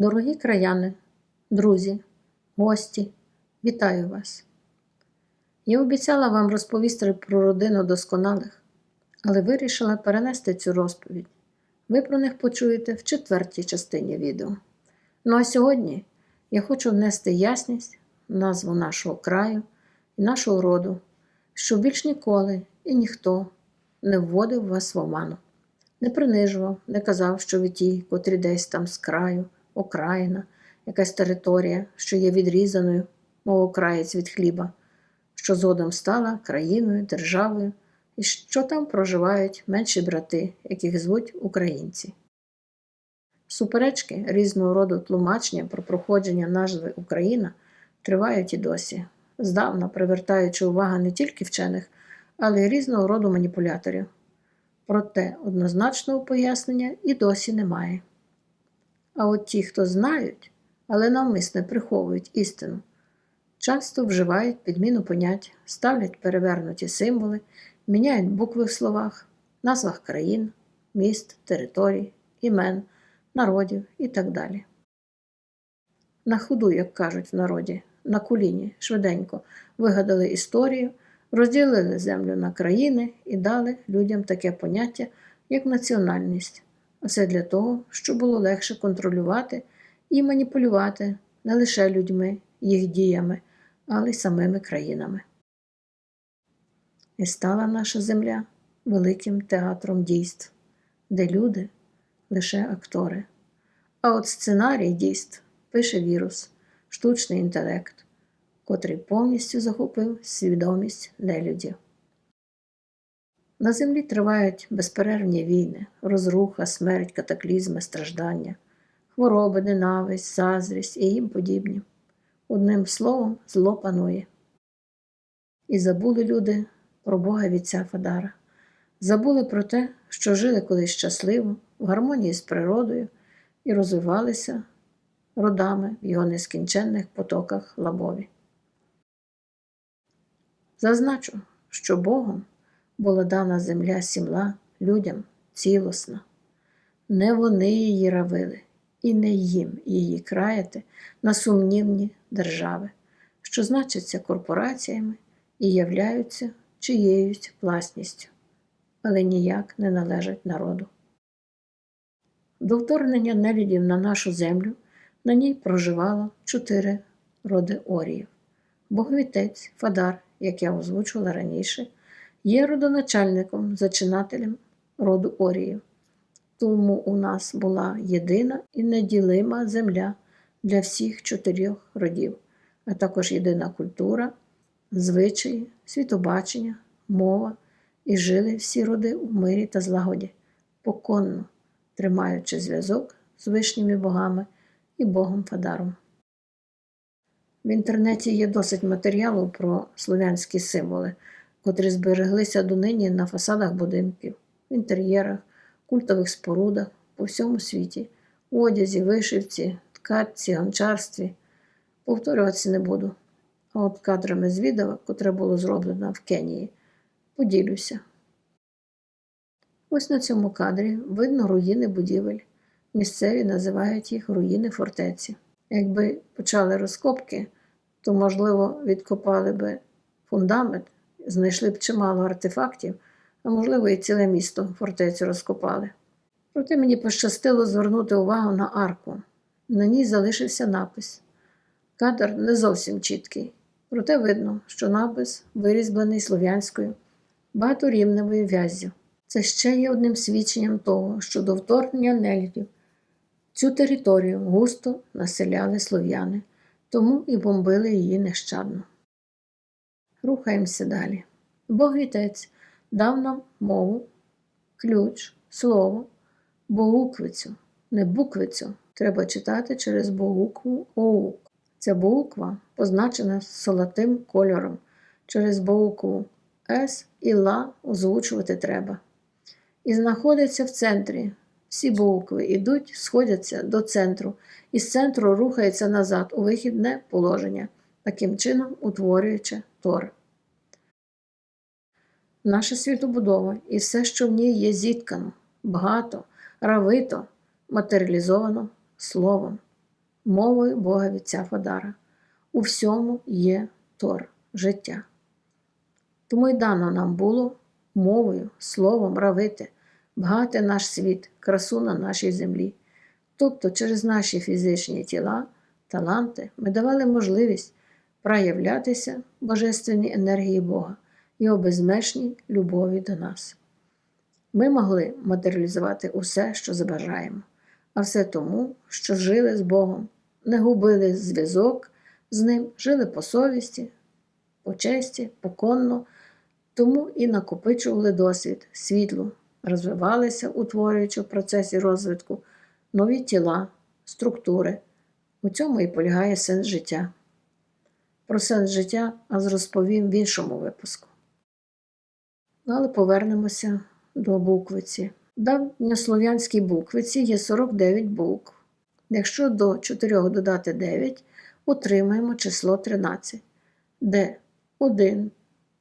Дорогі краяни, друзі, гості, вітаю вас! Я обіцяла вам розповісти про родину досконалих, але вирішила перенести цю розповідь. Ви про них почуєте в четвертій частині відео. Ну а сьогодні я хочу внести ясність назву нашого краю і нашого роду, щоб більш ніколи і ніхто не вводив вас в оману, не принижував, не казав, що ви ті, котрі десь там з краю, окраїна, якась територія, що є відрізаною, мов окраєць від хліба, що згодом стала країною, державою, і що там проживають менші брати, яких звуть українці. Суперечки різного роду тлумачення про проходження назви Україна тривають і досі, здавна привертаючи увагу не тільки вчених, але й різного роду маніпуляторів. Проте однозначного пояснення і досі немає. А от ті, хто знають, але навмисне приховують істину, часто вживають підміну понять, ставлять перевернуті символи, міняють букви в словах, назвах країн, міст, територій, імен, народів і так далі. На ходу, як кажуть в народі, на коліні швиденько вигадали історію, розділили землю на країни і дали людям таке поняття, як національність. А все для того, щоб було легше контролювати і маніпулювати не лише людьми, їх діями, але й самими країнами. І стала наша земля великим театром дійств, де люди лише актори. А от сценарій дійств пише вірус, штучний інтелект, котрий повністю захопив свідомість нелюдів. На землі тривають безперервні війни, розруха, смерть, катаклізми, страждання, хвороби, ненависть, заздрість і їм подібні. Одним словом, зло панує. І забули люди про Бога Вітця Фадара, забули про те, що жили колись щасливо, в гармонії з природою і розвивалися родами в його нескінченних потоках лабові. Зазначу, що Богом була дана земля сімла людям цілосна. Не вони її равили, і не їм її краяти на сумнівні держави, що значаться корпораціями і являються чиєюсь власністю, але ніяк не належать народу. До вторгнення нелюдів на нашу землю на ній проживало чотири роди оріїв: Боговітець, Фадар, як я озвучувала раніше є родоначальником, зачинателем роду Оріїв. Тому у нас була єдина і неділима земля для всіх чотирьох родів, а також єдина культура, звичаї, світобачення, мова і жили всі роди у мирі та злагоді, поконно тримаючи зв'язок з вишніми богами і Богом Фадаром. В інтернеті є досить матеріалу про слов'янські символи котрі збереглися донині на фасадах будинків, в інтер'єрах, культових спорудах по всьому світі, у одязі, вишивці, ткацці, гончарстві. Повторюватися не буду. А от кадрами з відео, котре було зроблено в Кенії, поділюся. Ось на цьому кадрі видно руїни будівель. Місцеві називають їх руїни фортеці. Якби почали розкопки, то, можливо, відкопали би фундамент знайшли б чимало артефактів, а можливо, і ціле місто фортецю розкопали. Проте мені пощастило звернути увагу на арку. На ній залишився напис. Кадр не зовсім чіткий, проте видно, що напис вирізблений слов'янською, багаторівневою в'яззю. Це ще є одним свідченням того, що до вторгнення нелюдів цю територію густо населяли слов'яни, тому і бомбили її нещадно. Рухаємося далі. Бог вітець дав нам мову, ключ, слово, богуквицю, не буквицю. Треба читати через богукву оук. Ця буква позначена золотим кольором. Через букву С і Ла озвучувати треба. І знаходиться в центрі. Всі букви йдуть, сходяться до центру, і з центру рухається назад у вихідне положення, таким чином утворюючи тор. Наша світобудова і все, що в ній є зіткано, багато, равито, матеріалізовано словом. мовою Бога Вітця Фадара. У всьому є Тор життя. Тому й дано нам було мовою, словом равити, багати наш світ, красу на нашій землі. Тобто через наші фізичні тіла, таланти ми давали можливість проявлятися божественній енергії Бога і обезмежній любові до нас. Ми могли матеріалізувати усе, що забажаємо, а все тому, що жили з Богом, не губили зв'язок з ним, жили по совісті, по честі, поконно, тому і накопичували досвід, світло, розвивалися, утворюючи в процесі розвитку нові тіла, структури. У цьому і полягає сенс життя. Про сенс життя розповім в іншому випуску. Ну, Але повернемося до буквиці. В давньослов'янській буквиці є 49 букв. Якщо до 4 додати 9, отримаємо число 13, де 1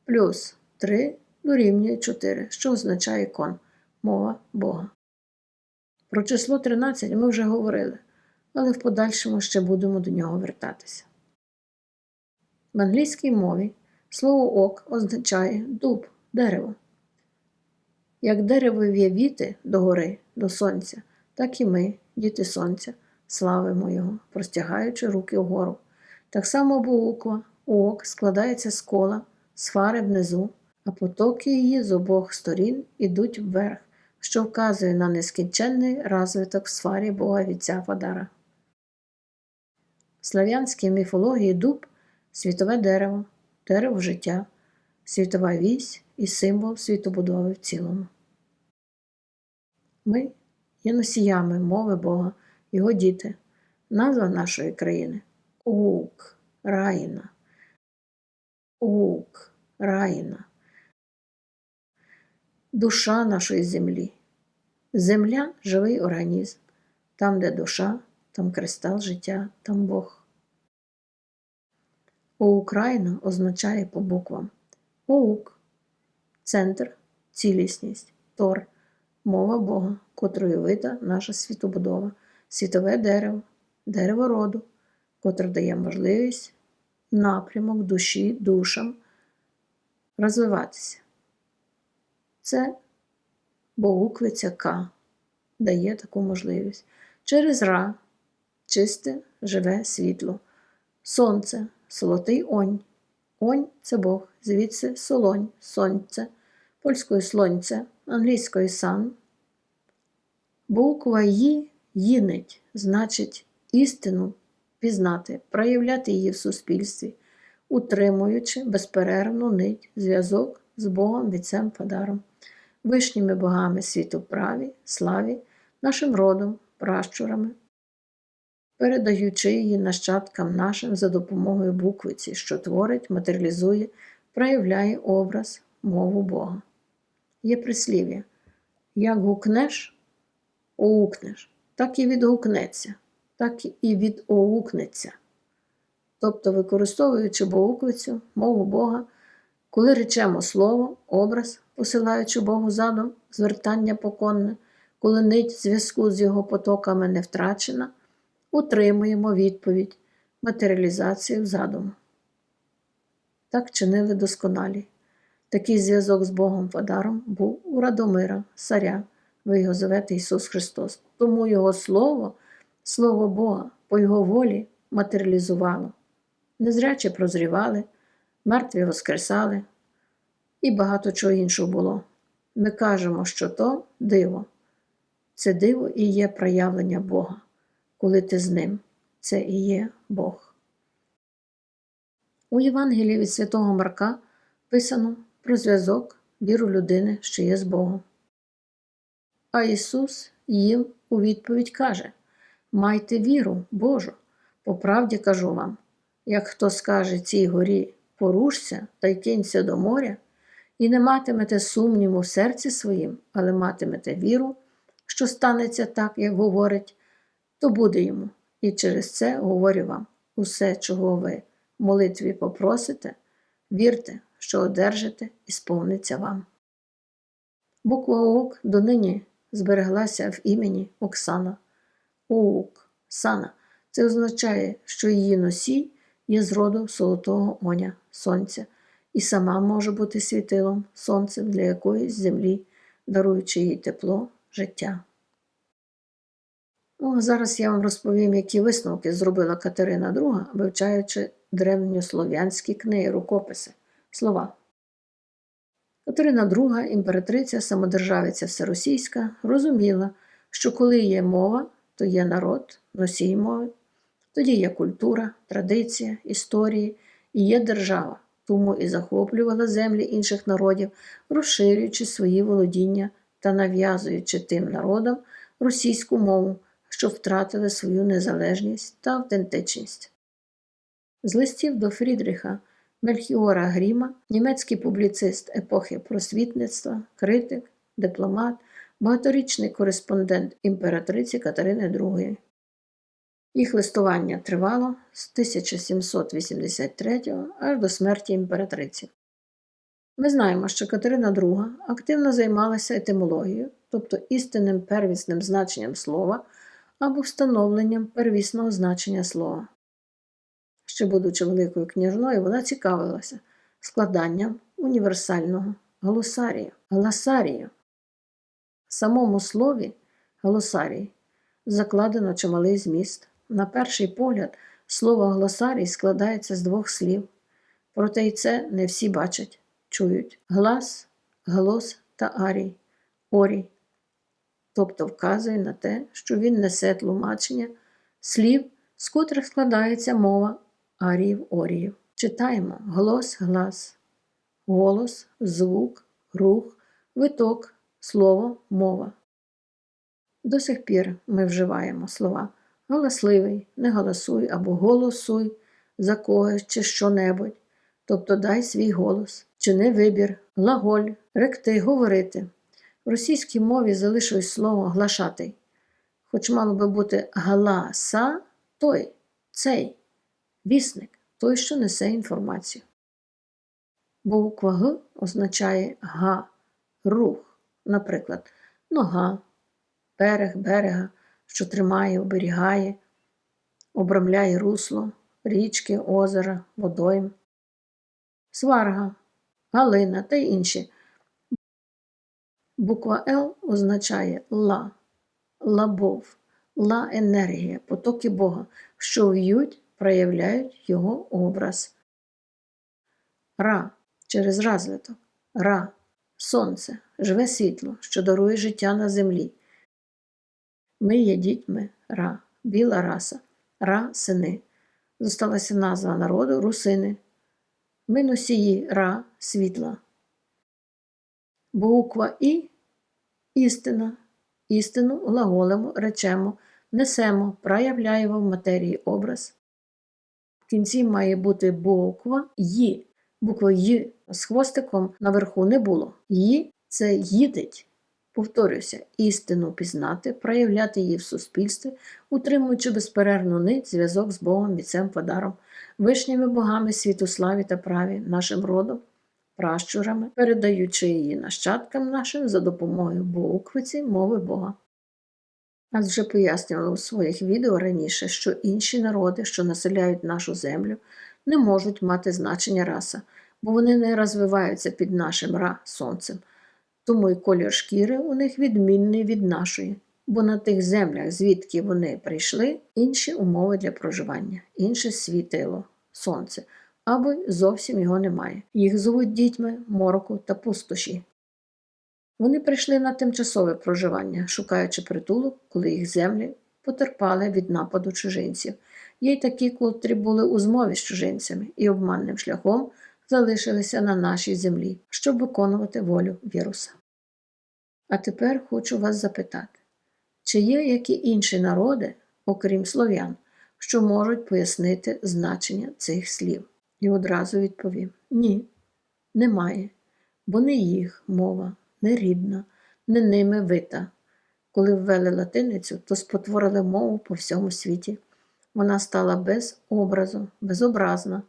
плюс 3 дорівнює 4, що означає кон, мова Бога. Про число 13 ми вже говорили, але в подальшому ще будемо до нього вертатися. В англійській мові слово ок означає дуб, дерево. Як дерево в'явіти до гори, до сонця, так і ми, діти сонця, славимо його, простягаючи руки вгору. Так само буква ок складається з кола, з внизу, а потоки її з обох сторін ідуть вверх, що вказує на нескінченний розвиток в сфері Бога Вітця Фадара. В слав'янській міфології дуб світове дерево, дерево життя, світова вісь і символ світобудови в цілому. Ми є носіями мови Бога, Його діти, назва нашої країни Ук, Раїна. Ук, Раїна. Душа нашої землі. Земля живий організм. Там, де душа, там кристал життя, там Бог. Україна означає по буквам Оук, центр, цілісність, Тор, мова Бога, котрою вита наша світобудова, світове дерево, дерево роду, котре дає можливість напрямок душі, душам розвиватися. Це богуквиця К дає таку можливість. Через Ра чисте живе світло, сонце, солотий онь. Онь це Бог, звідси солонь, сонце, польською слонце, англійською сан. Буква «Ї» їнить, значить істину пізнати, проявляти її в суспільстві, утримуючи безперервну нить, зв'язок з Богом, Вітцем Фадаром, вишніми богами світу праві, славі, нашим родом, пращурами, передаючи її нащадкам нашим за допомогою буквиці, що творить, матеріалізує, проявляє образ, мову Бога. Є прислів'я як гукнеш, оукнеш, так і відгукнеться, так і відоукнеться. Тобто, використовуючи буквицю, мову Бога, коли речемо слово, образ, посилаючи Богу задум, звертання поконне, коли нить зв'язку з його потоками не втрачена, утримуємо відповідь, матеріалізацію задуму. Так чинили досконалі. Такий зв'язок з Богом Фадаром був у Радомира, царя, ви його зовете Ісус Христос. Тому Його Слово, Слово Бога, по Його волі матеріалізувало. Незрячі прозрівали, мертві воскресали і багато чого іншого було. Ми кажемо, що то диво. Це диво і є проявлення Бога, коли ти з ним. Це і є Бог. У Євангелії від Святого Марка писано про зв'язок віру людини, що є з Богом. А Ісус їм у відповідь каже: Майте віру, Божу, по правді кажу вам, як хто скаже цій горі порушся та й кинься до моря, і не матимете сумніву в серці своїм, але матимете віру, що станеться так, як говорить, то буде йому. І через це говорю вам усе, чого ви в молитві попросите, вірте, що одержите і сповниться вам. Буква ОК донині збереглася в імені Оксана. Оук, Сана Це означає, що її носій є з роду золотого оня, сонця, і сама може бути світилом, сонцем для якоїсь землі, даруючи їй тепло, життя. Ну, зараз я вам розповім, які висновки зробила Катерина II, вивчаючи древньослов'янські книги, рукописи, слова. Катерина II, імператриця, самодержавиця всеросійська, розуміла, що коли є мова, то є народ, носій мови, тоді є культура, традиція, історії і є держава, тому і захоплювала землі інших народів, розширюючи свої володіння та нав'язуючи тим народам російську мову, що втратили свою незалежність та автентичність. З листів до Фрідріха Мельхіора Гріма, німецький публіцист епохи просвітництва, критик, дипломат, багаторічний кореспондент імператриці Катерини II. Їх листування тривало з 1783 аж до смерті імператриці. Ми знаємо, що Катерина II активно займалася етимологією, тобто істинним первісним значенням слова або встановленням первісного значення слова. Ще будучи великою княжною, вона цікавилася складанням універсального глосарія, гласарія. В самому слові глосарій закладено чималий зміст. На перший погляд, слово глосарій складається з двох слів, проте й це не всі бачать, чують глас, глос та арій, орій, тобто вказує на те, що він несе тлумачення слів, з котрих складається мова аріїв оріїв. Читаємо голос, глас, голос, звук, рух, виток, слово, мова. До сих пір ми вживаємо слова галасливий, не голосуй або голосуй за когось чи що-небудь, тобто дай свій голос, чи не вибір, глаголь, ректи, говорити. В російській мові залишилось слово глашатий, хоч мало би бути галаса той, цей, вісник, той, що несе інформацію. Бо буква Г означає га, рух, наприклад, нога, берег берега, що тримає, оберігає, обрамляє русло, річки, озера, водойм, сварга, галина та інші. Буква Л означає ла, лабов, ла енергія, потоки Бога, що в'ють, проявляють його образ. Ра через разлиток, ра, сонце, живе світло, що дарує життя на землі. Ми є дітьми ра, біла раса, ра сини. Зосталася назва народу русини. Ми носії ра світла. Буква І істина. Істину глаголимо, речемо, несемо, проявляємо в матерії образ. В кінці має бути буква Ї. Буква Й з хвостиком наверху не було. Ї це їдить. Повторюся, істину пізнати, проявляти її в суспільстві, утримуючи безперервну нить зв'язок з Богом, Віцем, Подаром, вишніми богами світу славі та праві, нашим родом, пращурами, передаючи її нащадкам нашим за допомогою буквиці мови Бога. Нас вже пояснювали у своїх відео раніше, що інші народи, що населяють нашу землю, не можуть мати значення раса, бо вони не розвиваються під нашим ра сонцем. Тому й колір шкіри у них відмінний від нашої, бо на тих землях, звідки вони прийшли, інші умови для проживання, інше світило, сонце, або зовсім його немає. Їх звуть дітьми мороку та пустоші. Вони прийшли на тимчасове проживання, шукаючи притулок, коли їх землі потерпали від нападу чужинців. Є й такі, котрі були у змові з чужинцями і обманним шляхом залишилися на нашій землі, щоб виконувати волю віруса. А тепер хочу вас запитати, чи є які інші народи, окрім слов'ян, що можуть пояснити значення цих слів? І одразу відповім: ні, немає, бо не їх мова, не рідна, не ними вита. Коли ввели латиницю, то спотворили мову по всьому світі. Вона стала без образу, безобразна,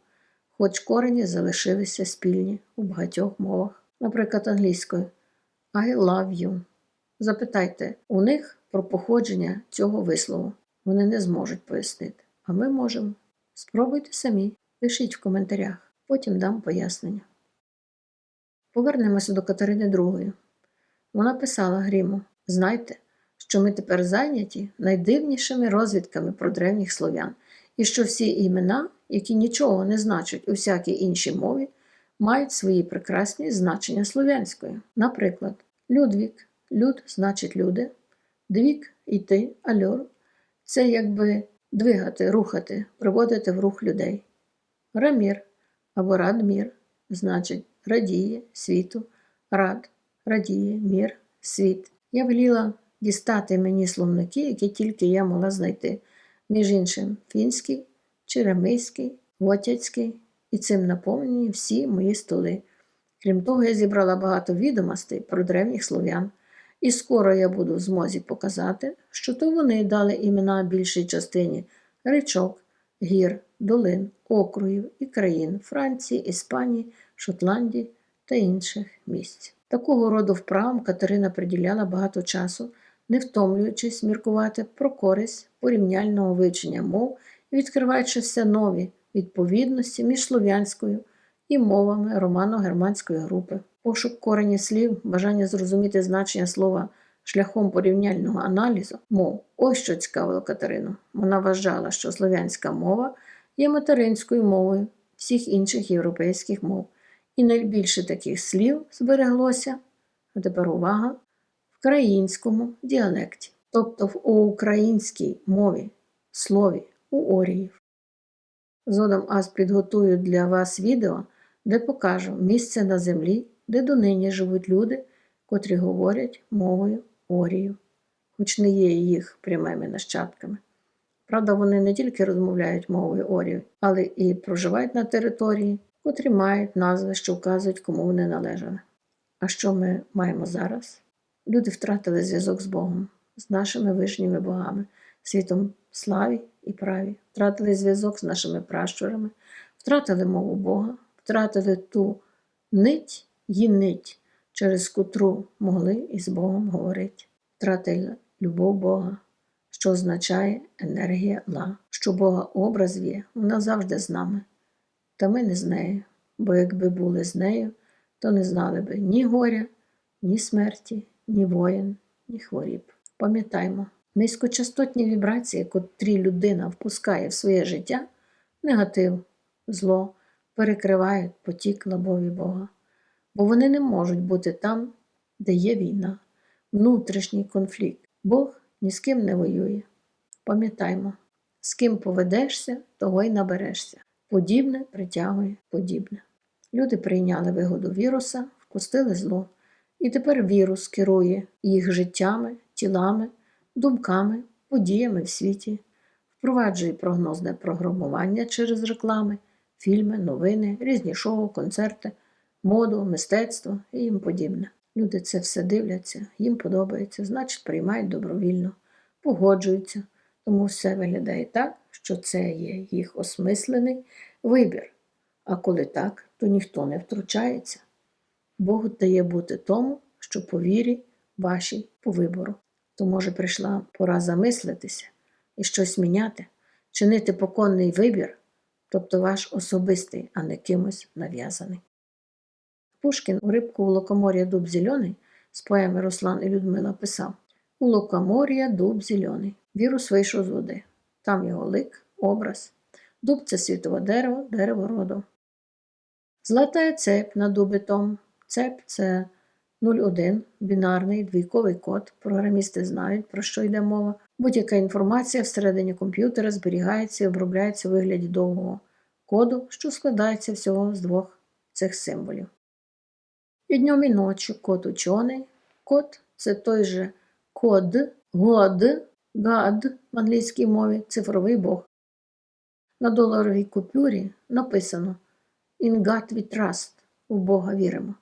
хоч корені залишилися спільні у багатьох мовах, наприклад, англійською I love you. Запитайте у них про походження цього вислову. Вони не зможуть пояснити. а ми можемо. Спробуйте самі, пишіть в коментарях, потім дам пояснення. Повернемося до Катерини II. Вона писала Гріму: Знайте, що ми тепер зайняті найдивнішими розвідками про древніх слов'ян, і що всі імена, які нічого не значать у всякій іншій мові, мають свої прекрасні значення слов'янською. Наприклад, Людвік, люд значить люди, двік іти, альор це якби двигати, рухати, приводити в рух людей. Рамір або радмір значить радіє світу, рад, радіє, мір, світ. Я веліла дістати мені словники, які тільки я могла знайти, між іншим фінський, черемиський, готяцький, і цим наповнені всі мої столи. Крім того, я зібрала багато відомостей про древніх слов'ян, і скоро я буду в змозі показати, що то вони дали імена більшій частині річок, гір, долин, округів і країн Франції, Іспанії, Шотландії та інших місць. Такого роду вправам Катерина приділяла багато часу, не втомлюючись міркувати про користь порівняльного вивчення мов і відкриваючи все нові відповідності між слов'янською і мовами романо-германської групи. Пошук корені слів, бажання зрозуміти значення слова шляхом порівняльного аналізу мов. Ось що цікавило Катерину. Вона вважала, що слов'янська мова є материнською мовою всіх інших європейських мов, і найбільше таких слів збереглося, а тепер увага, в країнському діалекті, тобто в українській мові, слові, у оріїв. Згодом аз підготую для вас відео, де покажу місце на землі, де донині живуть люди, котрі говорять мовою орію, хоч не є їх прямими нащадками. Правда, вони не тільки розмовляють мовою орію, але і проживають на території, котрі мають назви, що вказують, кому вони належали. А що ми маємо зараз? Люди втратили зв'язок з Богом, з нашими вишніми богами, світом славі і праві, втратили зв'язок з нашими пращурами, втратили мову Бога, втратили ту нить і нить, через котру могли із Богом говорити, втратили любов Бога, що означає енергія ла, що Бога образ є, вона завжди з нами. Та ми не з нею, бо якби були з нею, то не знали би ні горя, ні смерті, ні воїн, ні хворіб. Пам'ятаймо, низькочастотні вібрації, котрі людина впускає в своє життя, негатив, зло, перекривають потік лабові Бога, бо вони не можуть бути там, де є війна, внутрішній конфлікт. Бог ні з ким не воює. Пам'ятаймо, з ким поведешся, того й наберешся. Подібне притягує подібне. Люди прийняли вигоду віруса, впустили зло, і тепер вірус керує їх життями, тілами, думками, подіями в світі, впроваджує прогнозне програмування через реклами, фільми, новини, різні шоу, концерти, моду, мистецтво і їм подібне. Люди це все дивляться, їм подобається, значить, приймають добровільно, погоджуються, тому все виглядає так, що це є їх осмислений вибір. А коли так, то ніхто не втручається. Бог дає бути тому, що по вірі вашій по вибору. То, може, прийшла пора замислитися і щось міняти, чинити поконний вибір, тобто ваш особистий, а не кимось нав'язаний. Пушкін у рибку у локомор'я дуб зелений з поеми Руслан і Людмила писав У локомор'я дуб зелений. Вірус вийшов з води. Там його лик, образ. Дуб це світове дерево, дерево роду. Златає цеп на дуби. Цеп це 01, бінарний, двійковий код. Програмісти знають, про що йде мова. Будь-яка інформація всередині комп'ютера зберігається і обробляється у вигляді довгого коду, що складається всього з двох цих символів. І днем і ночі код учений. Код це той же код, год, гад в англійській мові, цифровий Бог. На доларовій купюрі написано In God we trust, у Бога віримо.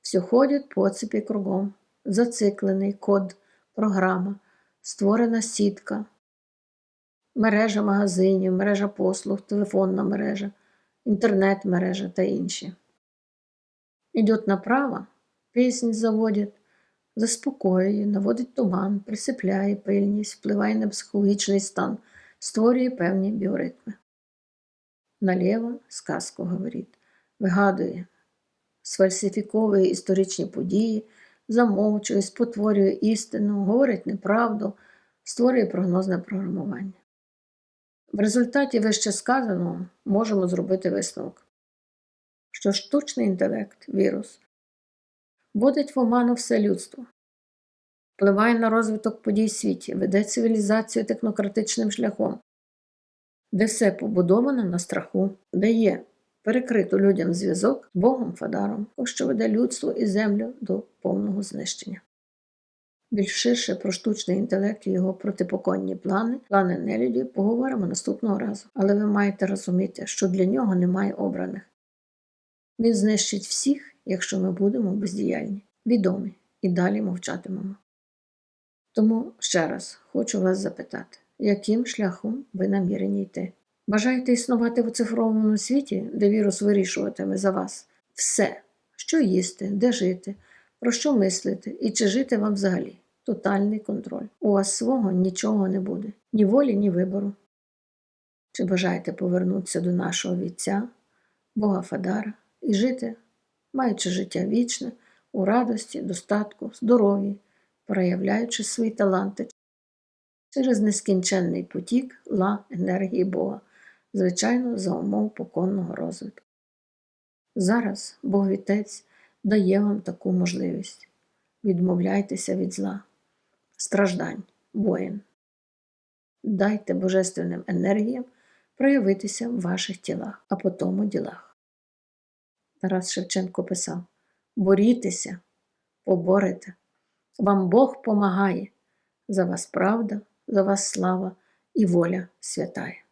Все ходять по цепі кругом, зациклений код, програма, створена сітка, мережа магазинів, мережа послуг, телефонна мережа, інтернет-мережа та інші. Идет направо, піснь заводить, заспокоює, наводить туман, присипляє пильність, впливає на психологічний стан, створює певні біоритми. Налєво сказку говорить, вигадує, сфальсифіковує історичні події, замовчує, спотворює істину, говорить неправду, створює прогнозне програмування. В результаті вище сказаного можемо зробити висновок, що штучний інтелект, вірус, вводить в оману все людство, впливає на розвиток подій в світі, веде цивілізацію технократичним шляхом, де все побудовано на страху, де є перекрито людям зв'язок з Богом Фадаром, що веде людство і землю до повного знищення. Більш ширше про штучний інтелект і його протипоконні плани, плани нелюдів поговоримо наступного разу, але ви маєте розуміти, що для нього немає обраних. Він знищить всіх, якщо ми будемо бездіяльні, відомі і далі мовчатимемо. Тому ще раз хочу вас запитати, яким шляхом ви намірені йти? Бажаєте існувати в оцифрованому світі, де вірус вирішуватиме за вас все, що їсти, де жити, про що мислити і чи жити вам взагалі? Тотальний контроль. У вас свого нічого не буде, ні волі, ні вибору. Чи бажаєте повернутися до нашого вітця, Бога Фадара, і жити, маючи життя вічне, у радості, достатку, здоров'ї, проявляючи свої таланти через нескінченний потік ла енергії Бога, звичайно, за умов поконного розвитку. Зараз Бог Вітець дає вам таку можливість. Відмовляйтеся від зла, страждань, воїн. Дайте божественним енергіям проявитися в ваших тілах, а потім у ділах. Тарас Шевченко писав: борітеся, поборете, вам Бог помагає, за вас правда, за вас слава і воля святая.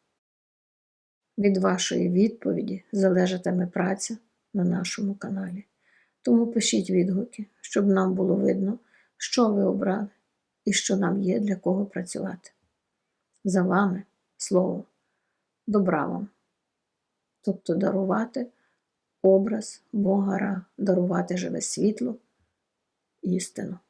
Від вашої відповіді залежатиме праця на нашому каналі. Тому пишіть відгуки, щоб нам було видно, що ви обрали і що нам є для кого працювати. За вами слово, добра вам, тобто дарувати образ Бога дарувати живе світло, істину.